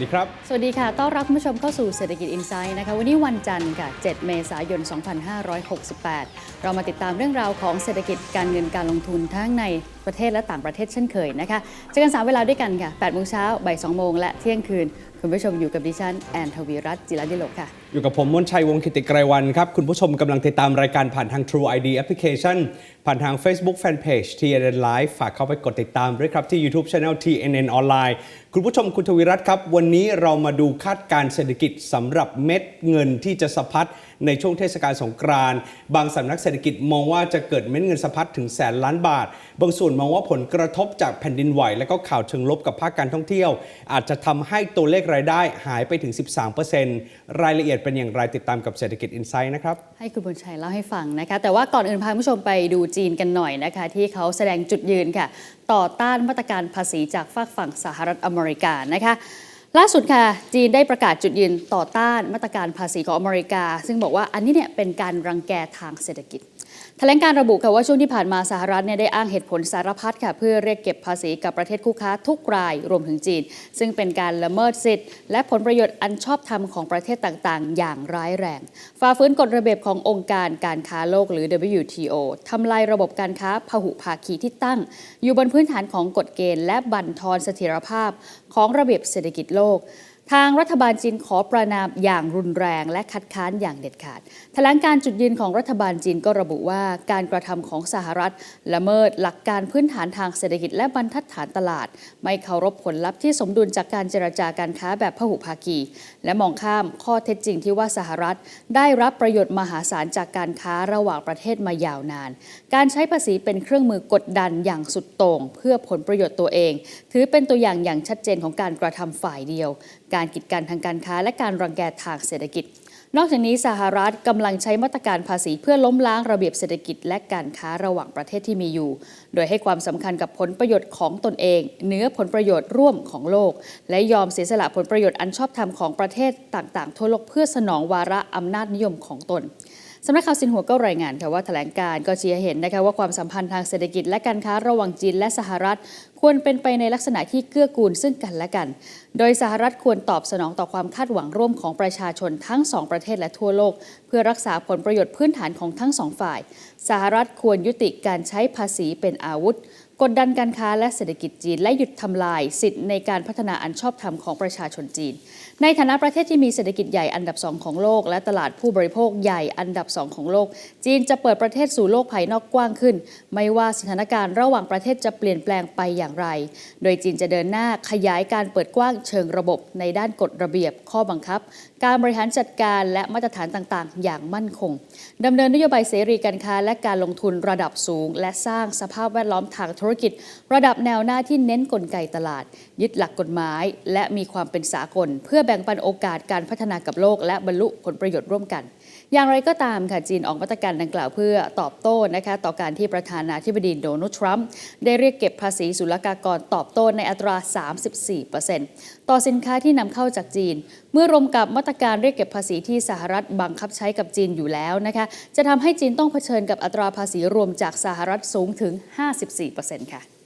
วัสดีครับ สวัสดีค่ะ ต้อนรับคุณผู้ชมเข้าสู่เศรษฐกิจอินไซด์นะคะ วันนี้วันจันทร์ค่ะ 7 เมษายน 2568 เรามาติดตามเรื่องราวของเศรษฐกิจการเงินการลงทุนทั้งในประเทศและต่างประเทศเช่นเคยนะคะเจอกัน3เวลาด้วยกันค่ะ8โมงเช้าบ่าย2โมงและเที่ยงคืน คุณผู้ชมอยู่กับดิฉันแอนทวีรัตน์จิรดิโลกค่ะ อยู่กับผมมนชัยวงศ์กิติไกรวันครับ คุณผู้ชมกำลังติดตามรายการผ่านทาง True ID Application ผ่านทาง Facebook Fanpage TNN Live ฝากเข้าไปกดติดตามด้วยครับที่ YouTube Channel TNN ออนไลน์คุณผู้ชมคุณทวีรัตน์ครับ วันนี้เรามาดูคาดการเศรษฐกิจสำหรับเม็ดเงินที่จะสะพัด ในช่วงเทศกาลสงกรานต์บางสำนักเศรษฐกิจมองว่าจะเกิดเม็ดเงินสะพัดถึงแสนล้านบาท บางส่วนมองว่าผลกระทบจากแผ่นดินไหว และก็ข่าวเชิงลบกับภาคการท่องเที่ยว อาจจะทำให้ตัวเลขรายได้หายไปถึง 13%รายละเอียดเป็นอย่างไรติดตามกับเศรษฐกิจอินไซด์นะครับให้คุณบุญชัยเล่าให้ฟังนะคะแต่ว่าก่อนอื่นพาคุณผู้ชมไปดูจีนกันหน่อยนะคะ ที่เขาแสดงจุดยืนค่ะ ต่อต้านมาตรการภาษีจากฝากฝั่งสหรัฐอเมริกานะคะ ล่าสุดค่ะ จีนได้ประกาศจุดยืนต่อต้านมาตรการภาษีของอเมริกา ซึ่งบอกว่าอันนี้เนี่ยเป็นการรังแกทางเศรษฐกิจแถลงการระบุค่ะว่าช่วงที่ผ่านมาสหรัฐเนี่ยได้อ้างเหตุผลสารพัดค่ะเพื่อเรียกเก็บภาษีกับประเทศคู่ค้าทุกรายรวมถึงจีน ซึ่งเป็นการละเมิดสิทธิ์ และผลประโยชน์อันชอบธรรมของประเทศต่างๆ อย่างร้ายแรงฝ่าฝืนกฎระเบียบขององค์การการค้าโลกหรือ WTO ทำลายระบบการค้าพหุภาคีที่ตั้ง อยู่บนพื้นฐานของกฎเกณฑ์และบั่นทอนเสถียรภาพ ของระเบียบเศรษฐกิจโลก ทางรัฐบาลจีนขอประนามอย่างรุนแรงและคัดค้านอย่างเด็ดขาด แถลงการจุดยืนของรัฐบาลจีนก็ระบุว่าการกระทำของสหรัฐ ละเมิดหลักการพื้นฐานทางเศรษฐกิจและบรรทัดฐานตลาด ไม่เคารพผลลัพธ์ที่สมดุลจากการเจรจาการค้าแบบพหุภาคี และมองข้ามข้อเท็จจริงที่ว่าสหรัฐ ได้รับประโยชน์มหาศาลจากการค้าระหว่างประเทศมายาวนาน การใช้ภาษีเป็นเครื่องมือกดดันอย่างสุดโต่ง เพื่อผลประโยชน์ตัวเอง ถือเป็นตัวอย่างอย่างชัดเจนของการกระทำฝ่ายเดียว การกีดกันทางการค้าและการรังแกทางเศรษฐกิจ นอกจากนี้สหรัฐกำลังใช้มาตรการภาษีเพื่อล้มล้างระเบียบเศรษฐกิจและการค้าระหว่างประเทศที่มีอยู่ โดยให้ความสำคัญกับผลประโยชน์ของตนเองเหนือผลประโยชน์ร่วมของโลก และยอมเสียสละผลประโยชน์อันชอบธรรมของประเทศต่างๆ ทั่วโลกเพื่อสนองวาระอำนาจนิยมของตน สำนักข่าวสินหัวก็รายงานค่ะว่าแถลงการก็ชี้ให้เห็นนะคะว่าความสัมพันธ์ทางเศรษฐกิจและการค้าระหว่างจีนและสหรัฐ ควรเป็นไปในลักษณะที่เกื้อกูลซึ่งกันและกัน โดยสหรัฐควรตอบสนองต่อความคาดหวังร่วมของประชาชนทั้งสองประเทศและทั่วโลก เพื่อรักษาผลประโยชน์พื้นฐานของทั้งสองฝ่าย สหรัฐควรยุติการใช้ภาษีเป็นอาวุธ กดดันการค้าและเศรษฐกิจจีน และหยุดทำลายสิทธิในการพัฒนาอันชอบธรรมของประชาชนจีน ในฐานะประเทศที่มีเศรษฐกิจใหญ่อันดับสองของโลก และตลาดผู้บริโภคใหญ่อันดับสองของโลก จีนจะเปิดประเทศสู่โลกภายนอกกว้างขึ้น ไม่ว่าสถานการณ์ระหว่างประเทศจะเปลี่ยนแปลงไปอย่างไร โดยจีนจะเดินหน้าขยายการเปิดกว้างเชิงระบบในด้านกฎระเบียบข้อบังคับ การบริหารจัดการและมาตรฐานต่างๆ อย่างมั่นคงดำเนินนโยบายเสรีการค้าและการลงทุนระดับสูง และสร้างสภาพแวดล้อมทางธุรกิจ ระดับแนวหน้าที่เน้นกลไกตลาด ยึดหลักกฎหมาย และมีความเป็นสากล เพื่อแบ่งปันโอกาสการพัฒนากับโลก และบรรลุผลประโยชน์ร่วมกัน อย่างไรก็ตามค่ะจีนออกมาตรการดังกล่าวเพื่อตอบโต้นะคะต่อการที่ประธานาธิบดีโดนัลด์ทรัมป์ได้เรียกเก็บภาษีศุลกากรตอบโต้ในอัตรา 34%ต่อสินค้าที่นำเข้าจากจีน เมื่อรวมกับมาตรการเรียกเก็บภาษีที่สหรัฐบังคับใช้กับจีนอยู่แล้วนะคะจะทำให้จีนต้องเผชิญกับอัตราภาษีรวมจากสหรัฐสูงถึง 54%ค่ะ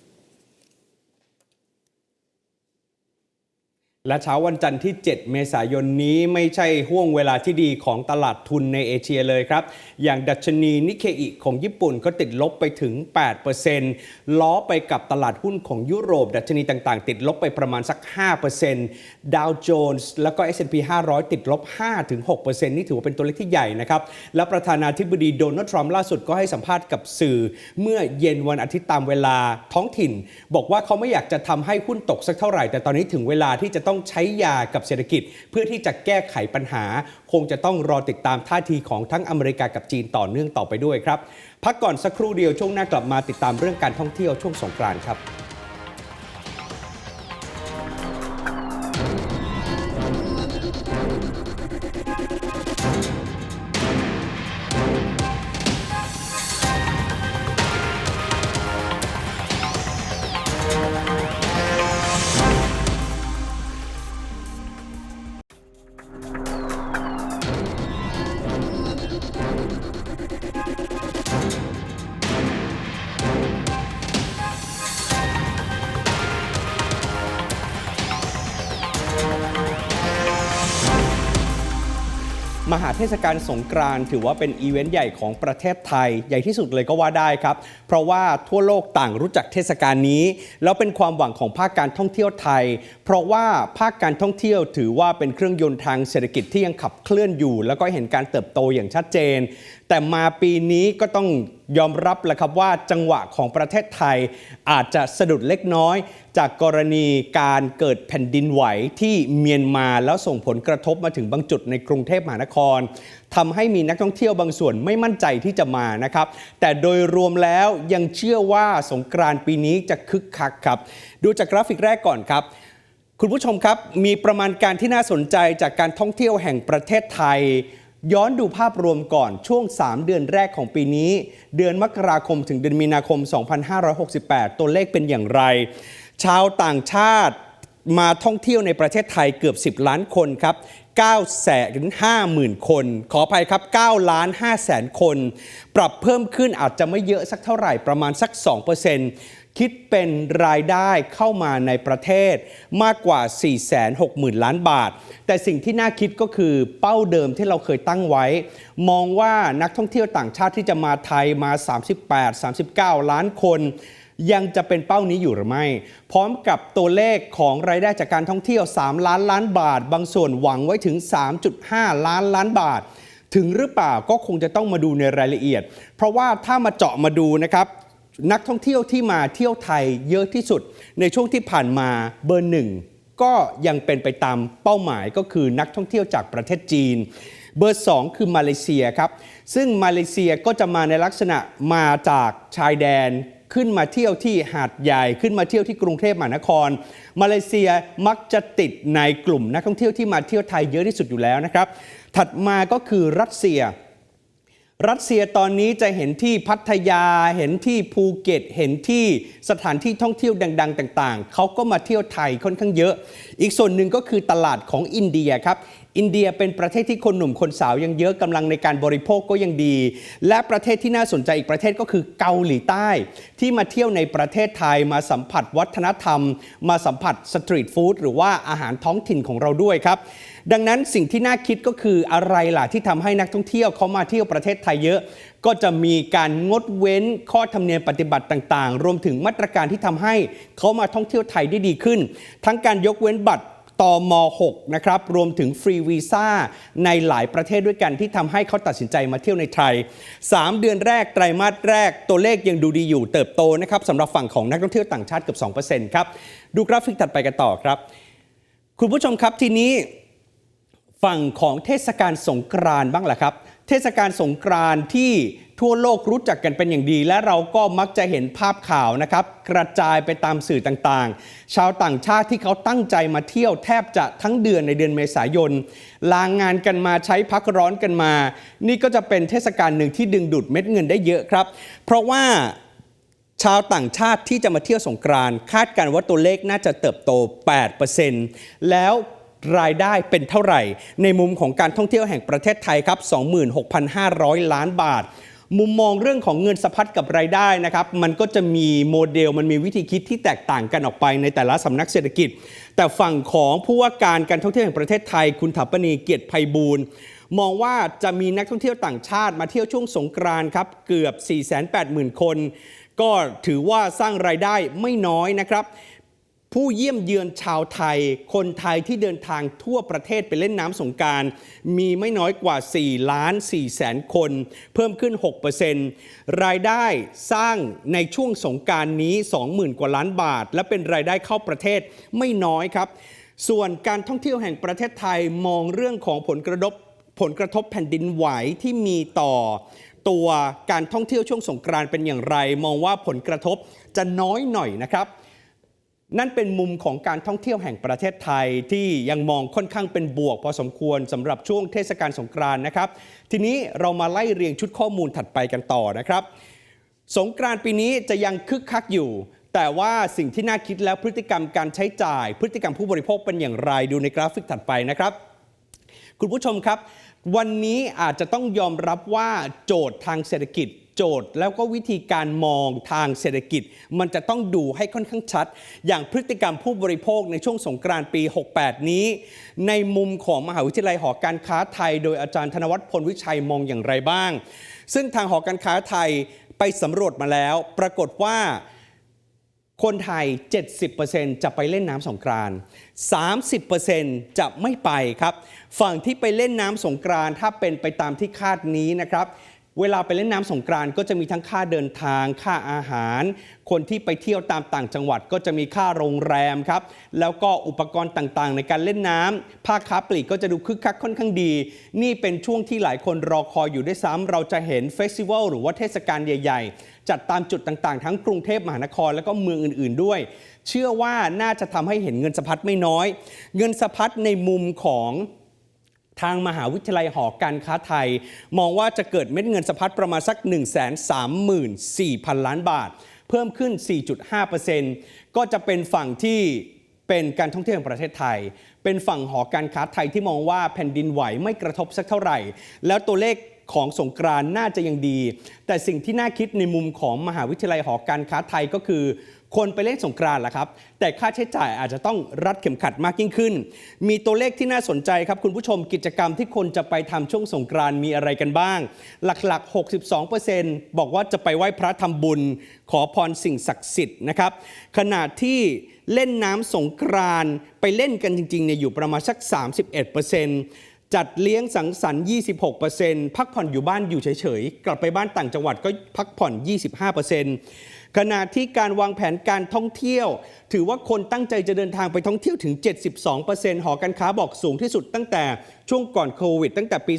และเช้าวันจันทร์ที่ 7 เมษายนนี้ไม่ใช่ห่วงเวลาที่ดีของตลาดทุนในเอเชียเลยครับ อย่างดัชนีนิเคอิของญี่ปุ่นก็ติดลบไปถึง 8%ล้อไปกับตลาดหุ้นของยุโรป ดัชนีต่างๆ ติดลบไปประมาณสัก 5%ดาวโจนส์แล้วก็ S&P 500 ติดลบ 5-6%นี่ถือว่าเป็นตัวเลขที่ใหญ่นะครับ และประธานาธิบดีโดนัลด์ทรัมป์ล่าสุดก็ให้สัมภาษณ์กับสื่อ เมื่อเย็นวันอาทิตย์ตามเวลาท้องถิ่น บอกว่าเขาไม่อยากจะทำให้หุ้นตกสักเท่าไหร่ แต่ตอนนี้ถึงเวลาที่จะต้องใช้ยากับเศรษฐกิจ เพื่อที่จะแก้ไขปัญหา คงจะต้องรอติดตามท่าทีของทั้งอเมริกากับจีนต่อเนื่องต่อไปด้วยครับ พักก่อนสักครู่เดียวช่วงหน้ากลับมาติดตามเรื่องการท่องเที่ยวช่วงสงกรานต์ครับ หาเทศกาลสงกรานต์ถือว่าเป็นอีเวนต์ใหญ่ของประเทศไทย ใหญ่ที่สุดเลยก็ว่าได้ครับ เพราะว่าทั่วโลกต่างรู้จักเทศกาลนี้ แล้วเป็นความหวังของภาคการท่องเที่ยวไทย เพราะว่าภาคการท่องเที่ยวถือว่าเป็นเครื่องยนต์ทางเศรษฐกิจที่ยังขับเคลื่อนอยู่ แล้วก็เห็นการเติบโตอย่างชัดเจน แต่มาปีนี้ก็ต้องยอมรับแหละครับว่าจังหวะของประเทศไทยอาจจะสะดุดเล็กน้อย จากกรณีการเกิดแผ่นดินไหวที่เมียนมาแล้วส่งผลกระทบมาถึงบางจุดในกรุงเทพมหานครทำให้มีนักท่องเที่ยวบางส่วนไม่มั่นใจที่จะมานะครับ แต่โดยรวมแล้วยังเชื่อว่าสงกรานต์ปีนี้จะคึกคักครับ ดูจากกราฟิกแรกก่อนครับคุณผู้ชมครับมีประมาณการที่น่าสนใจจากการท่องเที่ยวแห่งประเทศไทย ย้อนดูภาพรวมก่อนช่วง 3 เดือนแรกของปีนี้ เดือนมกราคมถึงเดือนมีนาคม 2568 ตัวเลขเป็นอย่างไร ชาวต่างชาติมาท่องเที่ยวในประเทศไทยเกือบ 10 ล้านคนครับ9แสน5หมื่นคน ขออภัยครับ9ล้าน5แสนคน ปรับเพิ่มขึ้นอาจจะไม่เยอะสักเท่าไหร่ประมาณสัก 2% คิดเป็นรายได้เข้ามาในประเทศมากกว่า 460,000 ล้านบาท แต่สิ่งที่น่าคิดก็คือเป้าเดิมที่เราเคยตั้งไว้ มองว่านักท่องเที่ยวต่างชาติที่จะมาไทยมา 38-39 ล้านคนยังจะเป็นเป้านี้อยู่หรือไม่ พร้อมกับตัวเลขของรายได้จากการท่องเที่ยว 3 ล้านล้านบาท บางส่วนหวังไว้ถึง 3.5 ล้านล้านบาท ถึงหรือเปล่าก็คงจะต้องมาดูในรายละเอียด เพราะว่าถ้ามาเจาะมาดูนะครับ นักท่องเที่ยวที่มาเที่ยวไทยเยอะที่สุด ในช่วงที่ผ่านมาเบอร์หนึ่งก็ยังเป็นไปตามเป้าหมายก็คือนักท่องเที่ยวจากประเทศจีน เบอร์ 2 คือมาเลเซียครับ ซึ่งมาเลเซียก็จะมาในลักษณะมาจากชายแดนขึ้นมาเที่ยวที่หาดใหญ่ขึ้นมาเที่ยวที่กรุงเทพมหานคร มาเลเซียมักจะติดในกลุ่มนักท่องเที่ยวที่มาเที่ยวไทยเยอะที่สุดอยู่แล้วนะครับ ถัดมาก็คือรัสเซีย รัสเซียตอนนี้จะเห็นที่พัทยา เห็นที่ภูเก็ต เห็นที่สถานที่ท่องเที่ยวดัง ๆ ต่าง ๆ เขาก็มาเที่ยวไทยค่อนข้างเยอะ อีกส่วนหนึ่งก็คือตลาดของอินเดียครับ อินเดียเป็นประเทศที่คนหนุ่มคนสาวยังเยอะกำลังในการบริโภคก็ยังดี และประเทศที่น่าสนใจอีกประเทศก็คือเกาหลีใต้ ที่มาเที่ยวในประเทศไทยมาสัมผัสวัฒนธรรม มาสัมผัสสตรีทฟู้ดหรือว่าอาหารท้องถิ่นของเราด้วยครับ ดังนั้นสิ่งที่น่าคิดก็คืออะไรล่ะที่ทำให้นักท่องเที่ยวเขามาเที่ยวประเทศไทยเยอะก็จะมีการงดเว้นข้อธรรมเนียมปฏิบัติต่าง ๆ รวมถึงมาตรการที่ทำให้เขามาท่องเที่ยวไทยได้ดีขึ้น ทั้งการยกเว้นบัตร ตม6นะครับรวมถึงฟรีวีซ่าในหลายประเทศด้วยกันที่ทำให้เขาตัดสินใจมาเที่ยวในไทย 3 เดือนแรกไตรมาสแรกตัวเลขยังดูดีอยู่เติบโตนะครับสำหรับฝั่งของนักท่องเที่ยวต่างชาติเกือบ2%ครับดูกราฟิกถัดไปกันต่อครับ คุณผู้ชมครับทีนี้ฝั่งของเทศกาลสงกรานต์บ้างแหละครับ เทศกาลสงกรานต์ที่ทั่วโลกรู้จักกันเป็นอย่างดี และเราก็มักจะเห็นภาพข่าวนะครับ กระจายไปตามสื่อต่างๆ ชาวต่างชาติที่เขาตั้งใจมาเที่ยวแทบจะทั้งเดือนในเดือนเมษายน ลางงานกันมาใช้พักร้อนกันมา นี่ก็จะเป็นเทศกาลหนึ่งที่ดึงดูดเม็ดเงินได้เยอะครับ เพราะว่าชาวต่างชาติที่จะมาเที่ยวสงกรานต์คาดการณ์ว่าตัวเลขน่าจะเติบโต 8%แล้ว รายได้เป็นเท่าไหร่ ในมุมของการท่องเที่ยวแห่งประเทศไทยครับ 26,500 ล้านบาท มุมมองเรื่องของเงินสะพัดกับรายได้นะครับมันก็จะมีโมเดลมันมีวิธีคิดที่แตกต่างกันออกไปในแต่ละสำนักเศรษฐกิจ แต่ฝั่งของผู้ว่าการการท่องเที่ยวแห่งประเทศไทย คุณถัปปณีเกียรติไพบูลย์มองว่าจะมีนักท่องเที่ยวต่างชาติมาเที่ยวช่วงสงกรานครับเกือบ 480,000 คน ก็ถือว่าสร้างรายได้ไม่น้อยนะครับ ผู้เยี่ยมเยือนชาวไทย คนไทยที่เดินทางทั่วประเทศไปเล่นน้ำสงการ มีไม่น้อยกว่า 4 ล้าน4แสนคน เพิ่มขึ้น 6%รายได้สร้างในช่วงสงการนี้ 20,000 กว่าล้านบาท และเป็นรายได้เข้าประเทศไม่น้อยครับ ส่วนการท่องเที่ยวแห่งประเทศไทยมองเรื่องของผลกระทบผลกระทบแผ่นดินไหวที่มีต่อตัวการท่องเที่ยวช่วงสงกรานเป็นอย่างไร มองว่าผลกระทบจะน้อยหน่อยนะครับ นั่นเป็นมุมของการท่องเที่ยวแห่งประเทศไทยที่ยังมองค่อนข้างเป็นบวก พอสมควรสำหรับช่วงเทศกาลสงกรานต์นะครับ ทีนี้เรามาไล่เรียงชุดข้อมูลถัดไปกันต่อนะครับ สงกรานต์ปีนี้จะยังคึกคักอยู่ แต่ว่าสิ่งที่น่าคิดแล้วพฤติกรรมการใช้จ่าย พฤติกรรมผู้บริโภคเป็นอย่างไรดูในกราฟิกถัดไปนะครับ คุณผู้ชมครับ วันนี้อาจจะต้องยอมรับว่าโจทย์ทางเศรษฐกิจ โจทย์ แล้วก็วิธีการมองทางเศรษฐกิจ มันจะต้องดูให้ค่อนข้างชัด อย่างพฤติกรรมผู้บริโภคในช่วงสงกรานต์ปี 68 นี้ ในมุมของมหาวิทยาลัยหอการค้าไทย โดยอาจารย์ธนวัฒน์พลวิชัยมองอย่างไรบ้าง ซึ่งทางหอการค้าไทยไปสำรวจมาแล้ว ปรากฏว่าคนไทย 70%จะไปเล่นน้ำสงกรานต์30%จะไม่ไปครับ ฝั่งที่ไปเล่นน้ำสงกรานต์ถ้าเป็นไปตามที่คาดนี้นะครับ เวลาไปเล่นน้ำสงกรานก็จะมีทั้งค่าเดินทาง ค่าอาหาร คนที่ไปเที่ยวตามต่างจังหวัดก็จะมีค่าโรงแรมครับ แล้วก็อุปกรณ์ต่างๆ ในการเล่นน้ำภาคค้าปลีกก็จะดูคึกคักค่อนข้างดี นี่เป็นช่วงที่หลายคนรอคอยอยู่ด้วยซ้ำเราจะเห็นเฟสติวัลหรือว่าเทศกาลใหญ่ ๆ จัดตามจุดต่างๆ ทั้งกรุงเทพมหานครแล้วก็เมืองอื่น ๆ ด้วย เชื่อว่าน่าจะทำให้เห็นเงินสะพัดไม่น้อย เงินสะพัดในมุมของ ทางมหาวิทยาลัยหอการค้าไทย มองว่าจะเกิดเม็ดเงินสะพัดประมาณสัก 1 3 4 0 0 0 ล้านบาท เพิ่มขึ้น 4.5%ก็จะเป็นฝั่งที่เป็นการท่องเที่ยวแห่งประเทศไทย เป็นฝั่งหอการค้าไทยที่มองว่าแผ่นดินไหวไม่กระทบสักเท่าไหร่ แล้วตัวเลขของสงกรานน่าจะยังดี แต่สิ่งที่น่าคิดในมุมของมหาวิทยาลัยหอการค้าไทยก็คือ คนไปเล่นสงกรานต์ล่ะครับ แต่ค่าใช้จ่ายอาจจะต้องรัดเข็มขัดมากยิ่งขึ้น มีตัวเลขที่น่าสนใจครับ คุณผู้ชมกิจกรรมที่คนจะไปทำช่วงสงกรานต์มีอะไรกันบ้าง หลักๆ 62%บอกว่าจะไปไหว้พระทำบุญ ขอพรสิ่งศักดิ์สิทธิ์นะครับขณะที่เล่นน้ำสงกรานต์ไปเล่นกันจริงๆเนี่ยอยู่ประมาณสัก 31%จัดเลี้ยงสังสรรค์ 26%พักผ่อนอยู่บ้านอยู่เฉยๆ กลับไปบ้านต่างจังหวัดก็พักผ่อน 25% ขณะที่การวางแผนการท่องเที่ยว ถือว่าคนตั้งใจจะเดินทางไปท่องเที่ยวถึง 72%หอการค้าบอกสูงที่สุดตั้งแต่ช่วงก่อนโควิด ตั้งแต่ปี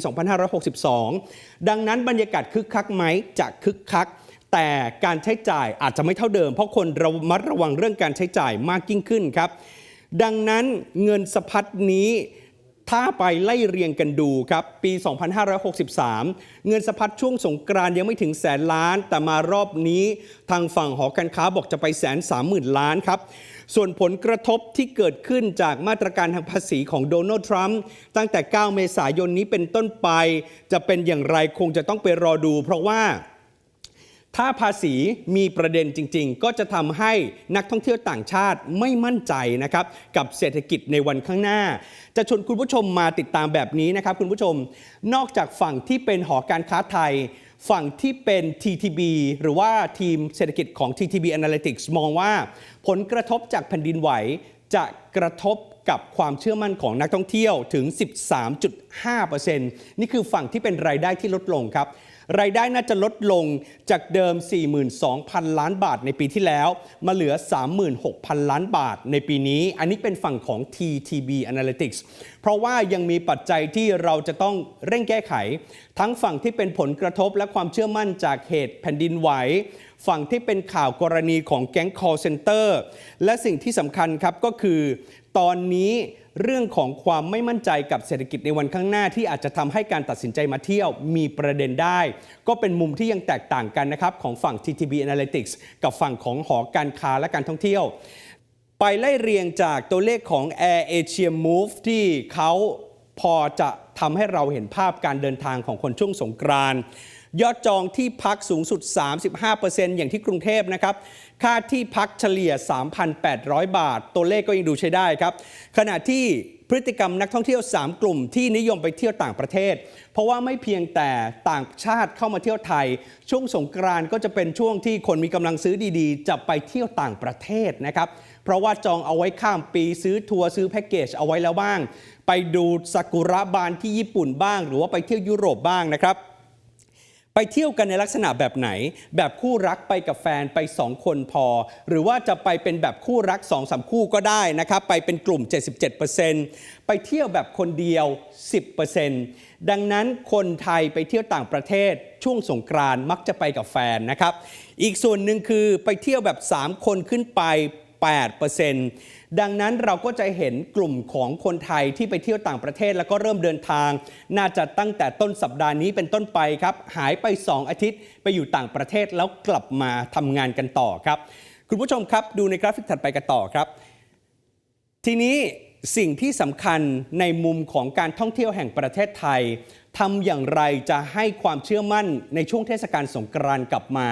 2562 ดังนั้นบรรยากาศคึกคักไหมจะคึกคัก แต่การใช้จ่ายอาจจะไม่เท่าเดิม เพราะคนระมัดระวังเรื่องการใช้จ่ายมากยิ่งขึ้นครับ ดังนั้นเงินสะพัดนี้ ถ้าไปไล่เรียงกันดูครับ ปี 2563 เงินสะพัดช่วงสงกรานยังไม่ถึงแสนล้าน แต่มารอบนี้ทางฝั่งหอการค้าบอกจะไปแสนสามหมื่นล้านครับ ส่วนผลกระทบที่เกิดขึ้นจากมาตรการทางภาษีของโดนัลด์ทรัมป์ตั้งแต่ 9 เมษายนนี้เป็นต้นไป จะเป็นอย่างไรคงจะต้องไปรอดู เพราะว่า ถ้าภาษีมีประเด็นจริง ๆ ก็จะทำให้นักท่องเที่ยวต่างชาติไม่มั่นใจนะครับกับเศรษฐกิจในวันข้างหน้า จะชวนคุณผู้ชมมาติดตามแบบนี้นะครับคุณผู้ชม นอกจากฝั่งที่เป็นหอการค้าไทย ฝั่งที่เป็น TTB หรือว่าทีมเศรษฐกิจของ TTB Analytics มองว่า ผลกระทบจากแผ่นดินไหวจะกระทบกับความเชื่อมั่นของนักท่องเที่ยวถึง 13.5%นี่คือฝั่งที่เป็นรายได้ที่ลดลงครับ รายได้น่าจะลดลงจากเดิม 42,000 ล้านบาทในปีที่แล้ว มาเหลือ 36,000 ล้านบาทในปีนี้ อันนี้เป็นฝั่งของ TTB Analytics เพราะว่ายังมีปัจจัยที่เราจะต้องเร่งแก้ไข ทั้งฝั่งที่เป็นผลกระทบและความเชื่อมั่นจากเหตุแผ่นดินไหวฝั่งที่เป็นข่าวกรณีของแก๊ง call center และสิ่งที่สำคัญครับก็คือ ตอนนี้ เรื่องของความไม่มั่นใจกับเศรษฐกิจในวันข้างหน้าที่อาจจะทำให้การตัดสินใจมาเที่ยวมีประเด็นได้ ก็เป็นมุมที่ยังแตกต่างกันนะครับของฝั่ง TTB Analytics กับฝั่งของหอการค้าและการท่องเที่ยว ไปไล่เรียงจากตัวเลขของ Air Asia Move ที่เขาพอจะทำให้เราเห็นภาพการเดินทางของคนช่วงสงกรานยอดจองที่พักสูงสุด 35%อย่างที่กรุงเทพนะครับ ค่าที่พักเฉลี่ย 3,800 บาท ตัวเลขก็ยังดูใช้ได้ครับ ขณะที่พฤติกรรมนักท่องเที่ยว 3 กลุ่มที่นิยมไปเที่ยวต่างประเทศ เพราะว่าไม่เพียงแต่ต่างชาติเข้ามาเที่ยวไทย ช่วงสงกรานต์ก็จะเป็นช่วงที่คนมีกำลังซื้อดีๆ จะไปเที่ยวต่างประเทศนะครับเพราะว่าจองเอาไว้ข้ามปีซื้อทัวร์ซื้อแพ็กเกจเอาไว้แล้วบ้าง ไปดูซากุระบานที่ญี่ปุ่นบ้าง หรือว่าไปเที่ยวยุโรปบ้างนะครับ ไปเที่ยวกันในลักษณะแบบไหน แบบคู่รักไปกับแฟนไป 2 คนพอ หรือว่าจะไปเป็นแบบคู่รัก2อสคู่ก็ได้นะครับ ไปเป็นกลุ่ม 77%ไปเที่ยวแบบคนเดียว 10%ดังนั้นคนไทยไปเที่ยวต่างประเทศช่วงสงกรานมักจะไปกับแฟนนะครับ อีกส่วนหนึ่งคือไปเที่ยวแบบ 3 คนขึ้นไป 8% ดังนั้นเราก็จะเห็นกลุ่มของคนไทยที่ไปเที่ยวต่างประเทศแล้วก็เริ่มเดินทาง น่าจะตั้งแต่ต้นสัปดาห์นี้เป็นต้นไปครับ หายไป 2 อาทิตย์ไปอยู่ต่างประเทศแล้วกลับมาทำงานกันต่อครับ คุณผู้ชมครับดูในกราฟิกถัดไปกันต่อครับ ทีนี้สิ่งที่สำคัญในมุมของการท่องเที่ยวแห่งประเทศไทยทำอย่างไรจะให้ความเชื่อมั่นในช่วงเทศกาลสงกรานต์กลับมา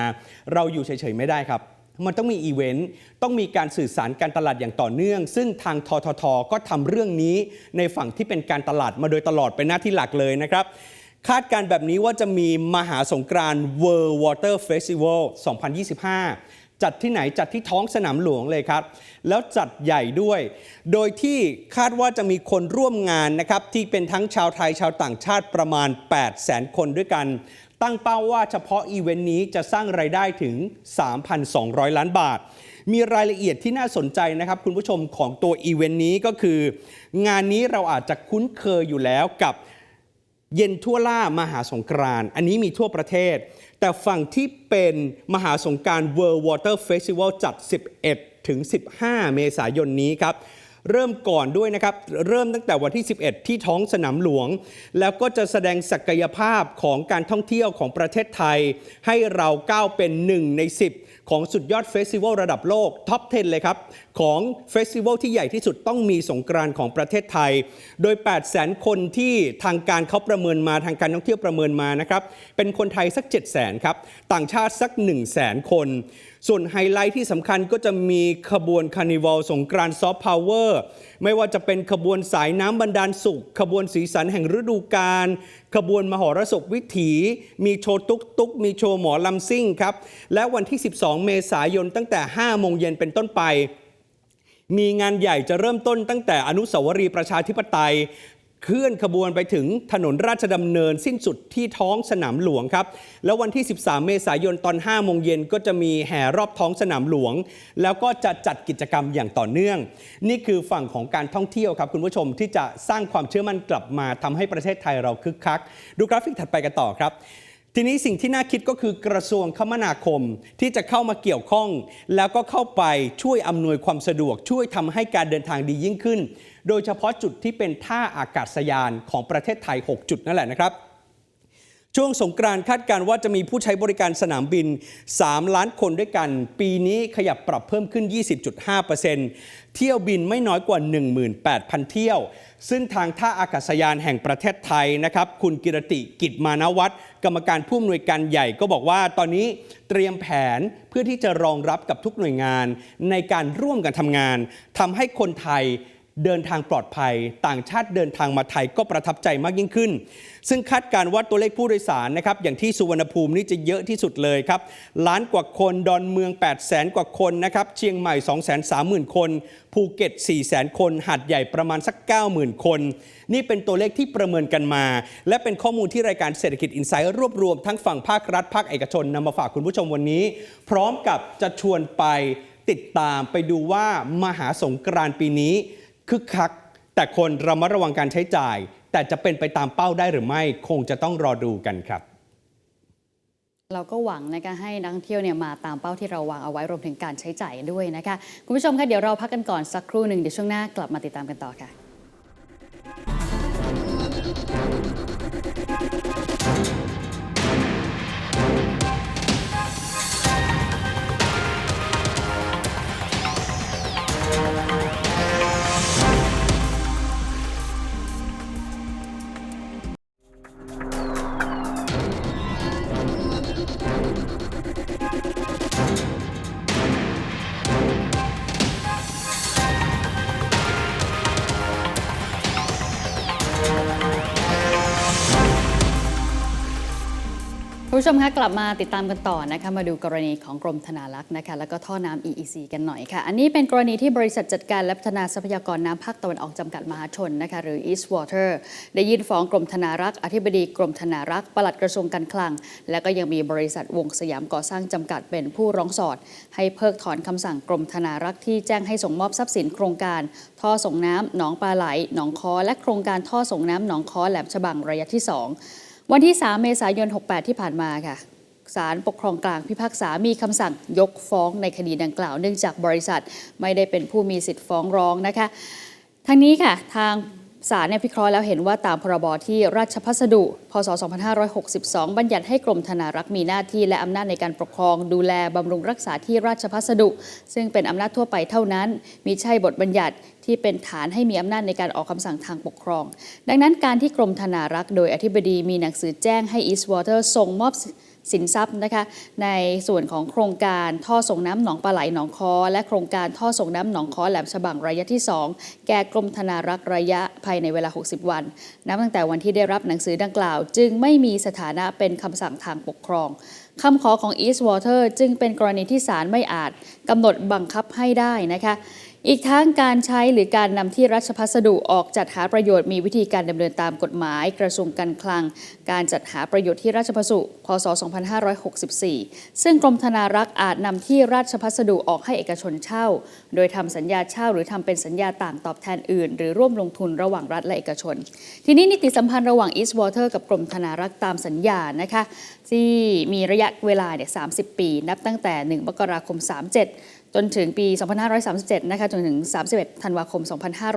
เราอยู่เฉยๆไม่ได้ครับ มันต้องมีอีเวนต์ต้องมีการสื่อสารการตลาดอย่างต่อเนื่อง ซึ่งทางทททก็ทำเรื่องนี้ในฝั่งที่เป็นการตลาดมาโดยตลอดเป็นหน้าที่หลักเลยนะครับคาดการแบบนี้ว่าจะมีมหาสงกรานต์ World Water Festival 2025 จัดที่ไหนจัดที่ท้องสนามหลวงเลยครับ แล้วจัดใหญ่ด้วย โดยที่คาดว่าจะมีคนร่วมงานนะครับ ที่เป็นทั้งชาวไทยชาวต่างชาติประมาณ 8 0 0 0 0 0 คนด้วยกัน ตั้งเป้าว่าเฉพาะอีเวนต์นี้จะสร้างไรายได้ถึง 3,200 ล้านบาท มีรายละเอียดที่น่าสนใจนะครับ คุณผู้ชมของตัวอีเวนต์นี้ก็คือ งานนี้เราอาจจะคุ้นเคยอยู่แล้วกับเย็นทั่วล่ามหาสงกรานอันนี้มีทั่วประเทศ แต่ฝั่งที่เป็นมหาสงกานต์ World Water Festival จัด 11 ถึง 15 เมษายนนี้ครับ เริ่มก่อนด้วยนะครับ เริ่มตั้งแต่วันที่ 11 ที่ท้องสนามหลวง แล้วก็จะแสดงศักยภาพของการท่องเที่ยวของประเทศไทย ให้เราก้าวเป็น 1 ใน 10 ของสุดยอดเฟสติวัลระดับโลกท็อป 10 เลยครับ ของเฟสติวัลที่ใหญ่ที่สุดต้องมีสงกรานต์ของประเทศไทย โดย 8 0 0 0 0 0คนที่ทางการเขาประเมินมาทางการท่องเที่ยวประเมินมานะครับเป็นคนไทยสัก 7 0 0 0 0 0ครับต่างชาติสัก 1 0 0 0 0 0คน ส่วนไฮไลท์ที่สำคัญก็จะมีขบวนคาร์นิวัลสงกรานต์ซอฟต์พาวเวอร์ไม่ว่าจะเป็นขบวนสายน้ำบันดาลสุข ขบวนสีสันแห่งฤดูกาลขบวนมหรสพวิถีมีโชว์ตุกตุกมีโชว์หมอลำซิ่งครับและวันที่ 12 เมษายนตั้งแต่ 5 โมงเย็นเป็นต้นไปมีงานใหญ่จะเริ่มต้นตั้งแต่อนุสาวรีย์ประชาธิปไตย เคลื่อนขบวนไปถึงถนนราชดำเนินสิ้นสุดที่ท้องสนามหลวงครับ แล้ววันที่ 13 เมษายนตอน5โมงเย็นก็จะมีแห่รอบท้องสนามหลวง แล้วก็จะจัดกิจกรรมอย่างต่อเนื่อง นี่คือฝั่งของการท่องเที่ยวครับ คุณผู้ชมที่จะสร้างความเชื่อมั่นกลับมาทำให้ประเทศไทยเราคึกคัก ดูกราฟิกถัดไปกันต่อครับทีนี้สิ่งที่น่าคิดก็คือกระทรวงคมนาคมที่จะเข้ามาเกี่ยวข้อง แล้วก็เข้าไปช่วยอำนวยความสะดวกช่วยทำให้การเดินทางดียิ่งขึ้น โดยเฉพาะจุดที่เป็นท่าอากาศยานของประเทศไทย 6 จุดนั่นแหละนะครับช่วงสงกรานต์คาดการณ์ว่าจะมีผู้ใช้บริการสนามบิน 3 ล้านคนด้วยกัน ปีนี้ขยับปรับเพิ่มขึ้น 20.5%เที่ยวบินไม่น้อยกว่า 18,000 เที่ยว ซึ่งทางท่าอากาศยานแห่งประเทศไทยนะครับ คุณกิรติกิจมานวัฒน์กรรมการผู้อำนวยการใหญ่ก็บอกว่าตอนนี้เตรียมแผนเพื่อที่จะรองรับกับทุกหน่วยงานในการร่วมกันทำงานทำให้คนไทย เดินทางปลอดภัย ต่างชาติเดินทางมาไทยก็ประทับใจมากยิ่งขึ้น ซึ่งคาดการว่าตัวเลขผู้โดยสารนะครับอย่างที่สุวรรณภูมินี่จะเยอะที่สุดเลยครับล้านกว่าคนดอนเมือง 8 0 0แสนกว่าคนนะครับเชียงใหม่ 2 3 0 0 0 0 คน ภูเก็ต 4 0 0แสนคน หาดใหญ่ประมาณสัก 90,000 คน นี่เป็นตัวเลขที่ประเมินกันมา และเป็นข้อมูลที่รายการเศรษฐกิจอินไซด์รวบรวมทั้งฝั่งภาครัฐภาคเอกชนนำมาฝากคุณผู้ชมวันนี้ พร้อมกับจะชวนไปติดตามไปดูว่ามหาสงกรานต์ปีนี้ คึกคัก แต่คนระมัดระวังการใช้จ่าย แต่จะเป็นไปตามเป้าได้หรือไม่ คงจะต้องรอดูกันครับเราก็หวังนะคะให้นักท่องเที่ยวเนี่ยมาตามเป้าที่เราวางเอาไว้รวมถึงการใช้จ่ายด้วยนะคะคุณผู้ชมคะเดี๋ยวเราพักกันก่อนสักครู่หนึ่งเดี๋ยวช่วงหน้ากลับมาติดตามกันต่อค่ะ คุณผู้ชมคะกลับมาติดตามกันต่อนะคะมาดูกรณีของกรมธนารักษ์นะคะแล้วก็ท่อน้ำ EEC กันหน่อยค่ะ อันนี้เป็นกรณีที่บริษัทจัดการและพัฒนาทรัพยากรน้ำภาคตะวันออกจำกัดมหาชนนะคะหรือ East Water ได้ยื่นฟ้องกรมธนารักษ์อธิบดีกรมธนารักษ์ปลัดกระทรวงการคลัง และก็ยังมีบริษัทวงสยามก่อสร้างจำกัดเป็นผู้ร้องสอด ให้เพิกถอนคำสั่งกรมธนารักษ์ที่แจ้งให้ส่งมอบทรัพย์สินโครงการ ท่อส่งน้ำหนองปลาไหลหนองคอและโครงการท่อส่งน้ำหนองคอแหลมฉบังระยะที่ 2 วันที่ 3 เมษายน 68 ที่ผ่านมาค่ะศาลปกครองกลางพิพากษามีคำสั่งยกฟ้องในคดีดังกล่าว เนื่องจากบริษัทไม่ได้เป็นผู้มีสิทธิ์ฟ้องร้องนะคะทางนี้ค่ะทาง ศาลเนี่ยพิเคราะห์แล้วเห็นว่าตามพรบที่ราชพัสดุ พศ 2562 บัญญัติให้กรมธนารักษ์มีหน้าที่และอำนาจในการปกครอง ดูแลบำรุงรักษาที่ราชพัสดุ ซึ่งเป็นอำนาจทั่วไปเท่านั้นมิใช่บทบัญญัติที่เป็นฐานให้มีอำนาจในการออกคำสั่งทางปกครอง ดังนั้นการที่กรมธนารักษ์โดยอธิบดีมีหนังสือแจ้งให้ Eastwater ส่งมอบ สินทรัพย์นะคะในส่วนของโครงการท่อส่งน้ำหนองปลาไหลหนองคอ และโครงการท่อส่งน้ำหนองคอแหลมฉบังระยะที่ 2 แก่กรมธนารักษ์ระยะภายในเวลา 60 วัน นับตั้งแต่วันที่ได้รับหนังสือดังกล่าว จึงไม่มีสถานะเป็นคำสั่งทางปกครองคำขอของ Eastwater จึงเป็นกรณีที่ศาลไม่อาจกำหนดบังคับให้ได้นะคะ อีกทั้งการใช้หรือการนำที่รัชพัสดุออกจัดหาประโยชน์มีวิธีการดำเนินตามกฎหมาย กระทรวงการคลัง การจัดหาประโยชน์ที่ราชพัสดุ พศ 2564 ซึ่งกรมธนารักษ์อาจนำที่ราชพัสดุออกให้เอกชนเช่า โดยทำสัญญาเช่า หรือทำเป็นสัญญาต่างตอบแทนอื่น หรือร่วมลงทุนระหว่างรัฐและเอกชน ทีนี้นิติสัมพันธ์ระหว่าง Eastwater กับกรมธนารักษ์ตามสัญญานะคะที่มีระยะเวลาเนี่ย30 ปี นับตั้งแต่ 1 มกราคม 37 จนถึงปี 2537 นะคะ จนถึง 31 ธันวาคม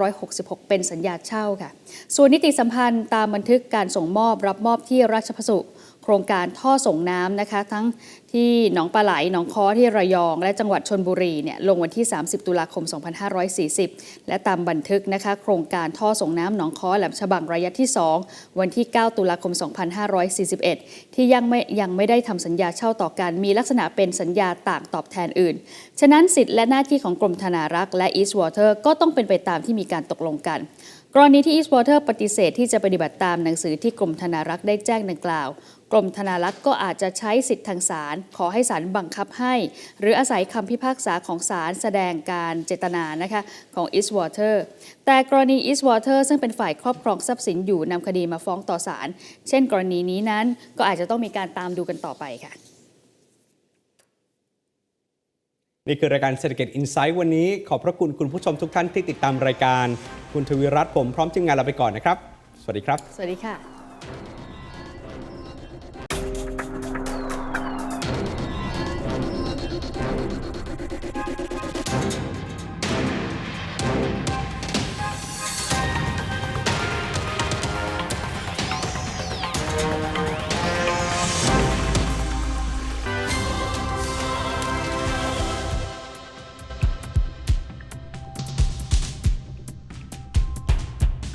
2566 เป็นสัญญาเช่าค่ะ ส่วนนิติสัมพันธ์ตามบันทึกการส่งมอบรับมอบที่ราชพัสดุ ครงการท่อส่งน้ำนะคะทั้งที่หนองปลาไหลหนองคอที่ระยอง และจังหวัดชนบุรีเนี่ยลงวันที่ 30 ตุลาคม 2540 และตามบันทึกนะคะโครงการท่อส่งน้ำหนองคอแหลมฉบังระยะที่ 2 วันที่ 9 ตุลาคม 2541 ที่ยังไม่ยังไม่ได้ทำสัญญาเช่าต่อกันมีลักษณะเป็นสัญญาต่างตอบแทนอื่น ฉะนั้นสิทธิและหน้าที่ของกรมธนารักษ์และ Eastwater ก็ต้องเป็นไปตามที่มีการตกลงกันกรณีที่ Eastwater ปฏิเสธที่จะปฏิบัติตามหนังสือที่กรมธนารักษ์ได้แจ้งดังกล่าว กรมธนารักษ์ก็อาจจะใช้สิทธิทางศาลขอให้ศาลบังคับให้ หรืออาศัยคำพิพากษาของศาลแสดงการเจตนานะคะของ Eastwater แต่กรณี Eastwater ซึ่งเป็นฝ่ายครอบครองทรัพย์สินอยู่นำคดีมาฟ้องต่อศาลเช่น กรณีนี้นั้นก็อาจจะต้องมีการตามดูกันต่อไปค่ะนี่คือรายการเศรษฐกิจอินไซต์วันนี้ ขอบพระคุณคุณผู้ชมทุกท่านที่ติดตามรายการ คุณทวีรัตน์ผมพร้อมทีมงานลาไปก่อนนะครับ สวัสดีครับ สวัสดีค่ะ